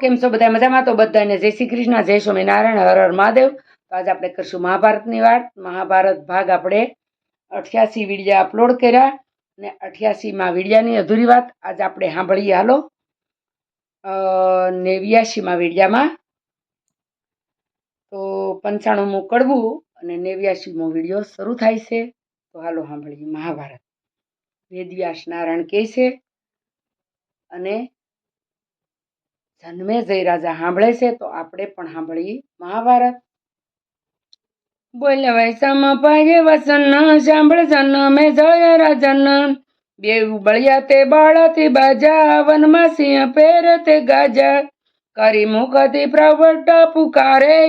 કેમ છો? બધા મજામાં? તો બધાને જય શ્રી કૃષ્ણ. જય સ્વામિનારાયણ. હર હર મહાદેવ. તો આજે આપણે કરશું મહાભારતની વાત. મહાભારત ભાગ આપણે અઠ્યાસી વિડિયા અપલોડ કર્યા અને અઠ્યાસીમાં વિડિયાની અધૂરી વાત આજે આપણે સાંભળીએ. હાલો. નેવ્યાસીમાં વિડિયામાં. તો પંચાણુંમું કડવું અને નેવ્યાસીમો વીડિયો શરૂ થાય છે. તો હાલો સાંભળીએ મહાભારત. વેદવ્યાસ નારાયણ કહે છે અને જન્મે જય રાજા સાંભળે છે તો આપણે પણ સાંભળીએ. મહાભારત. બોલ વૈસમ પાયે વસન સાંભળ, જન્મે જય રાજન બેવ બળિયા તે બાળતી બાજા વનમાં સિંહ પેર તે ગાજા. કરી મુખથી પ્રવટ પુકારે.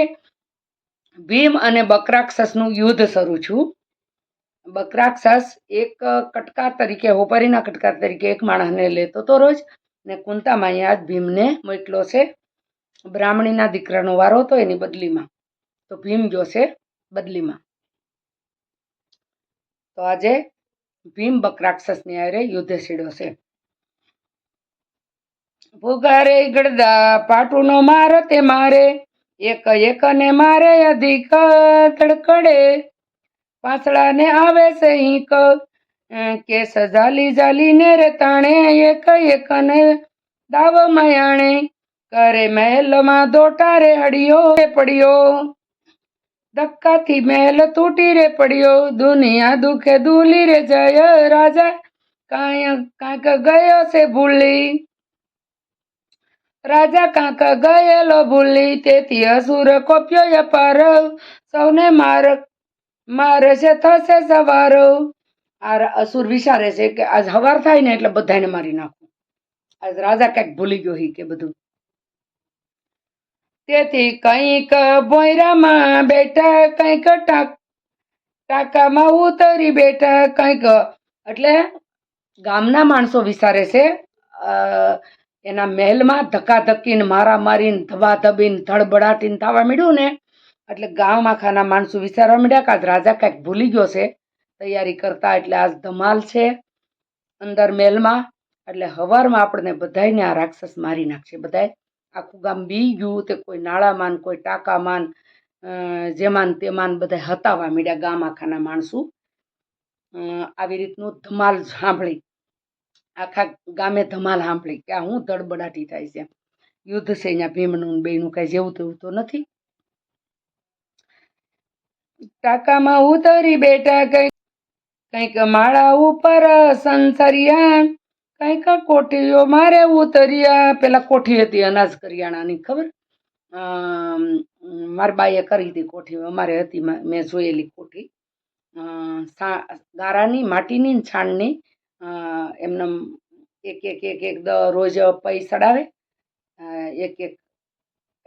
ભીમ અને બકરાક્ષસનું યુદ્ધ શરૂ છું બકરાક્ષસ એક કટકા તરીકે, હોપરીના કટકા તરીકે એક માણસને લેતો તો રોજ. ને કુંતામાં આજ ભીમને મોકલો છે. બ્રાહ્મણીના દીકરાનો વારો હતો એની બદલીમાં. તો ભીમ જોશે બદલીમાં. તો આજે ભીમ બકરાક્ષસની હારે યુદ્ધ છેડ્યો છે. ભૂગારે ગળદા પાટુનો માર તે મારે, એક એક ને મારે અધિક તડકડે. પાછળાને આવે છે હિંક કેસ જાલી જાલીને રે તાણે એક એકને દાવ મયાણે. કરે મહેલમાં દોટા રે હડિયો રે પડ્યો. ધક્કાથી મહેલ તૂટી રે પડ્યો. દુનિયા દુખે દુલી રે જય રાજા. કાંઈ કાંક ગયો છે ભૂલી. રાજા કાંક ગયેલો ભૂલી. તેથી અસુર કોપ્યો અપાર સૌને માર, મારે છે થશે સવાર. આ અસુર વિચારે છે કે આજ હવાર થાય ને એટલે બધાને મારી નાખું. આજ રાજા કંઈક ભૂલી ગયો હી કે બધું. તેથી કંઈક ભોયરામાં બેઠા, કંઈક ટાક, ટાંકામાં ઉતરી બેઠા, કંઈક, એટલે ગામના માણસો વિચારે છે એના મહેલમાં ધક્કાધક્કીને મારા મારીને ધબાધબીને ધડબડાટીને થવા મળ્યું ને, એટલે ગામ આખાના માણસો વિચારવા મળ્યા કે આજ રાજા કંઈક ભૂલી ગયો છે. તૈયારી કરતા એટલે આજ ધમાલ છે. અંદર મેલમાં એટલે હવારમાં આપણને બધાને આ રાક્ષસ મારી નાખશે. બધાય આખું ગામ બી ગયું તે કોઈ નાળામાન કોઈ ટાંકામાન અ, જેમાન તેમાન બધા હતાવા માંડ્યા ગામ આખાના માણસો. આવી રીતનું ધમાલ સાંભળી. આખા ગામે ધમાલ સાંભળી કે આ હું ધડબડાટી થાય છે. યુદ્ધ છે અહીંયા ભીમનું બેનું કાંઈ જેવું તેવું તો નથી. ટાંકામાં ઉતરી બેઠા કંઈક કંઈક માળા ઉપર સંસરિયા, કંઈક કોઠીઓ મારે ઉતર્યા. પેલા કોઠી હતી અનાજ કરિયાણાની, ખબર? મારી બાઈએ કરી હતી કોઠી. અમારે હતી, મેં જોયેલી કોઠી. ગારાની, માટીની છાણની એમને એક એક એક એક રોજ પૈ સડાવે. એક એક,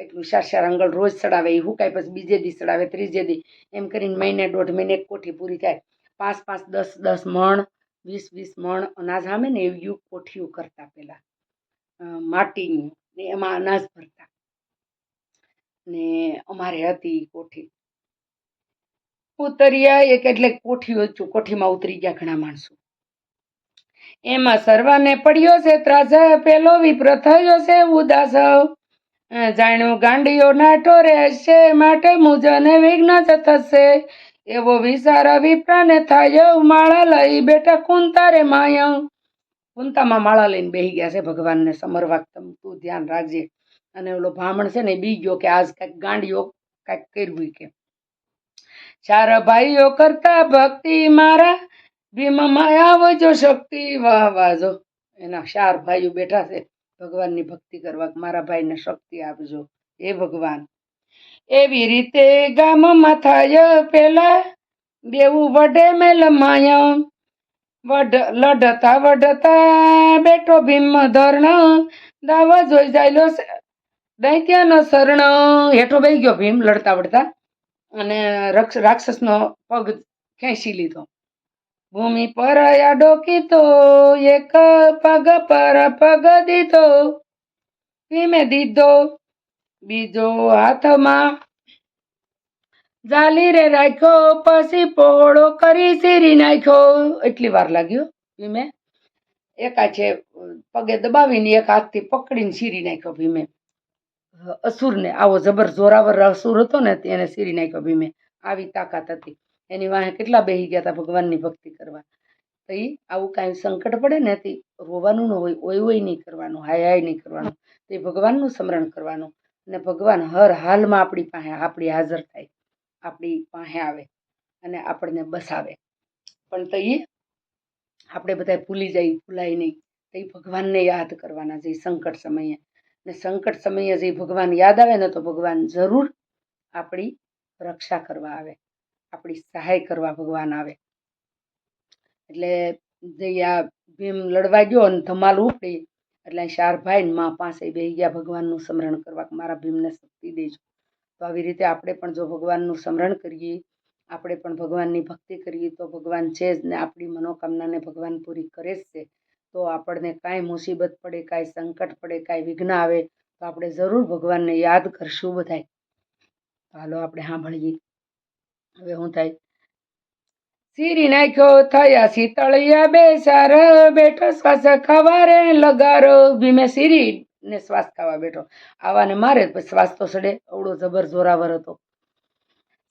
એટલું ચાર અંગલ રોજ સડાવે. એ હુકાય પછી બીજે દી સડાવે, ત્રીજે દી. એમ કરીને મહિને દોઢ મહિને એક કોઠી પૂરી થાય. પાંચ પાંચ, દસ દસ મણ, વીસ વીસ મણ અનાજ આવે ને એવી કોઠીઓ કરતા પહેલાં માટીનું ને એમાં અનાજ ભરતા. ને અમારે હતી કોઠી. ઉતર્યા એક એટલે કોઠીઓ કોઠીમાં ઉતરી ગયા ઘણા માણસો. એમાં સર્વાને પડ્યો છે ત્રાસ પેલો વિપ્ર થયો છે ઉદાસ. જાણ્યું ગાંડીઓ નાટો રહેશે, માટે મુજને વિઘ્ન જ થશે એવો વિચાર વિપ્રાને થાય માળા લઈ બેઠા કુંતા રે માયા. કુંતામાં માળા લઈને બેહી ગયા છે ભગવાનને સમરવા તમ તું ધ્યાન રાખજે. અને ઓલો બ્રાહ્મણ છે ને બી ગયો કે આજ કાંઈક ગાંડીઓ કાંઈક કર્યું કે. ચાર ભાઈઓ કરતા ભક્તિ મારા. ભીમમાં આવજો શક્તિ, વાહ વાજો એના ચાર ભાઈઓ બેઠા છે. ભગવાનની ભક્તિ કરવા મારા ભાઈને શક્તિ આપજો. એ ભગવાન. એવી રીતે ગામમાં થાય પેલા બેવું વડે મેં લમાય વડ લડતા વડતા બેઠો ભીમ ધરણ. દાવા જોઈ જાયલો દૈત્યનો શરણ. હેઠો બેહી ગયો ભીમ લડતા વડતા અને રક્ષ રાક્ષસનો પગ ખેંચી લીધો. ભૂમિ પર આડો કીધો, એક પગ પર પગ દીધો. ભીમે દીધો. બીજો હાથમાં જાલી રે રાખ્યો, પછી પહોળો કરી સીરી નાખ્યો. એટલી વાર લાગ્યો ભીમે. એક છે, પગે દબાવીને એક હાથથી પકડીને સીરી નાખ્યો ભીમે. અસુરને, આવો જબર જોરાવર અસુર હતો ને તેને સીરી નાખ્યો ભીમે. આવી તાકાત હતી. એની વાંહે કેટલા બેહી ગયા હતા ભગવાનની ભક્તિ કરવા. તો એ આવું કાંઈ સંકટ પડે ને તે રોવાનું ન હોય, ઓય ઓય નહીં કરવાનું, હાય હાય નહીં કરવાનું. તે ભગવાનનું સ્મરણ કરવાનું. અને ભગવાન હર હાલમાં આપણી પાસે, આપણી હાજર થાય, આપણી પાસે આવે અને આપણને બસાવે. પણ તો એ આપણે બધા ભૂલી જાય ભૂલાય નહીં તો એ ભગવાનને યાદ કરવાના છે સંકટ સમયે. ને સંકટ સમયે જે ભગવાન યાદ આવે ને તો ભગવાન જરૂર આપણી રક્ષા કરવા આવે. આપણી સહાય કરવા ભગવાન આવે. એટલે જે આ ભીમ લડવા ગયો અને ધમાલ ઉપડી. એટલે અહીં ચાર ભાઈ મા પાસે બે ગયા ભગવાનનું સ્મરણ કરવા મારા ભીમને શક્તિ દેજો. તો આવી રીતે આપણે પણ જો ભગવાનનું સ્મરણ કરીએ, આપણે પણ ભગવાનની ભક્તિ કરીએ, તો ભગવાન છે જ ને આપણી મનોકામનાને ભગવાન પૂરી કરે જ છે. તો આપણને કાંઈ મુસીબત પડે, કાંઈ સંકટ પડે, કાંઈ વિઘ્ન આવે, તો આપણે જરૂર ભગવાનને યાદ કરશું બધાય. હાલો આપણે સાંભળીએ. હવે શું થાય સીરી નાખ્યો થયા શીતળિયા બેસાર, બેઠો શ્વાસ ખાવા રે લગારો. ભીમે સીરી ને શ્વાસ ખાવા બેઠો. આવાને મારે શ્વાસ તો સડે. અવડો જબર જોરાવર હતો.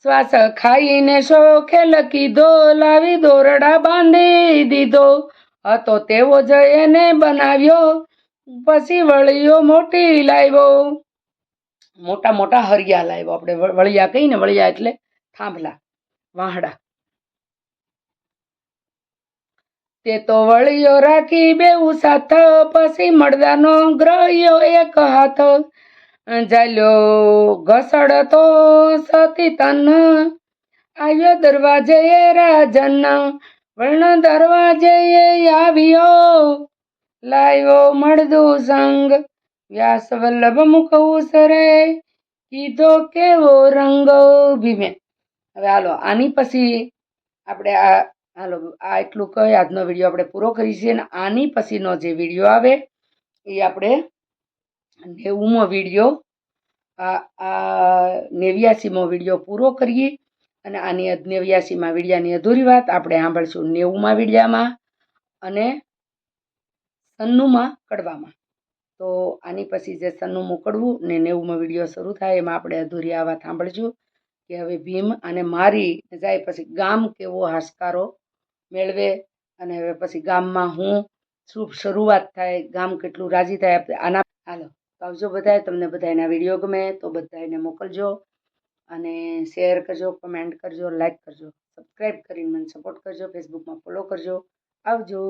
શ્વાસ ખાઈને શોખે લકીધો લાવી દોરડા બાંધી દીધો. હતો તેવો જ એને બનાવ્યો. પછી વળિયો મોટી લાવ્યો. મોટા મોટા હરિયા લાવ્યો. આપણે વળિયા કહીને વળિયા એટલે થાંભલા, વાહડા. તે તો વળિયો રાખી બેઉ સાથ, પછી મળદાનો ગ્રહ્યો એક હાથ. જાલ્યો ઘસડતો સતી તન. આવ્યો દરવાજે રાજન. વર્ણ દરવાજે આવ્યો. લાવ્યો મળદુ સંગ. વ્યાસ વલ્લભ મુખ ઉસરે કીધો કેવો રંગ? ભીમે. હવે હાલો, આની પછી આપણે આ હાલો, આ એટલું કહી, આજનો વીડિયો આપણે પૂરો કરીએ અને આની પછીનો જે વીડિયો આવે, એ આપણે નેવુંમો વીડિયો, આ આ નેવ્યાસીમો વીડિયો પૂરો કરીએ અને આની નેવ્યાસીમાં વિડીયાની અધૂરી વાત આપણે સાંભળશું નેવુંમાં વિડીયામાં અને સન્નુમાં કડવામાં. તો આની પછી જે સન્નું કડવું ને નેવુંમાં વીડિયો શરૂ થાય, એમાં આપણે અધૂરી આ વાત સાંભળશું કે હવે ભીમ અને મારી જાય પછી ગામ કેવો હાશકારો મેળવે અને હવે પછી ગામમાં હું શુભ શરૂઆત થાય, ગામ કેટલું રાજી થાય, આપણે આના હાલો આવજો બધાય, તમને બધાયના વીડિયો ગમે તો બધાને મોકલજો અને શેર કરજો કમેન્ટ કરજો લાઈક કરજો સબસ્ક્રાઈબ કરીને મને સપોર્ટ કરજો ફેસબુકમાં ફોલો કરજો. આવજો.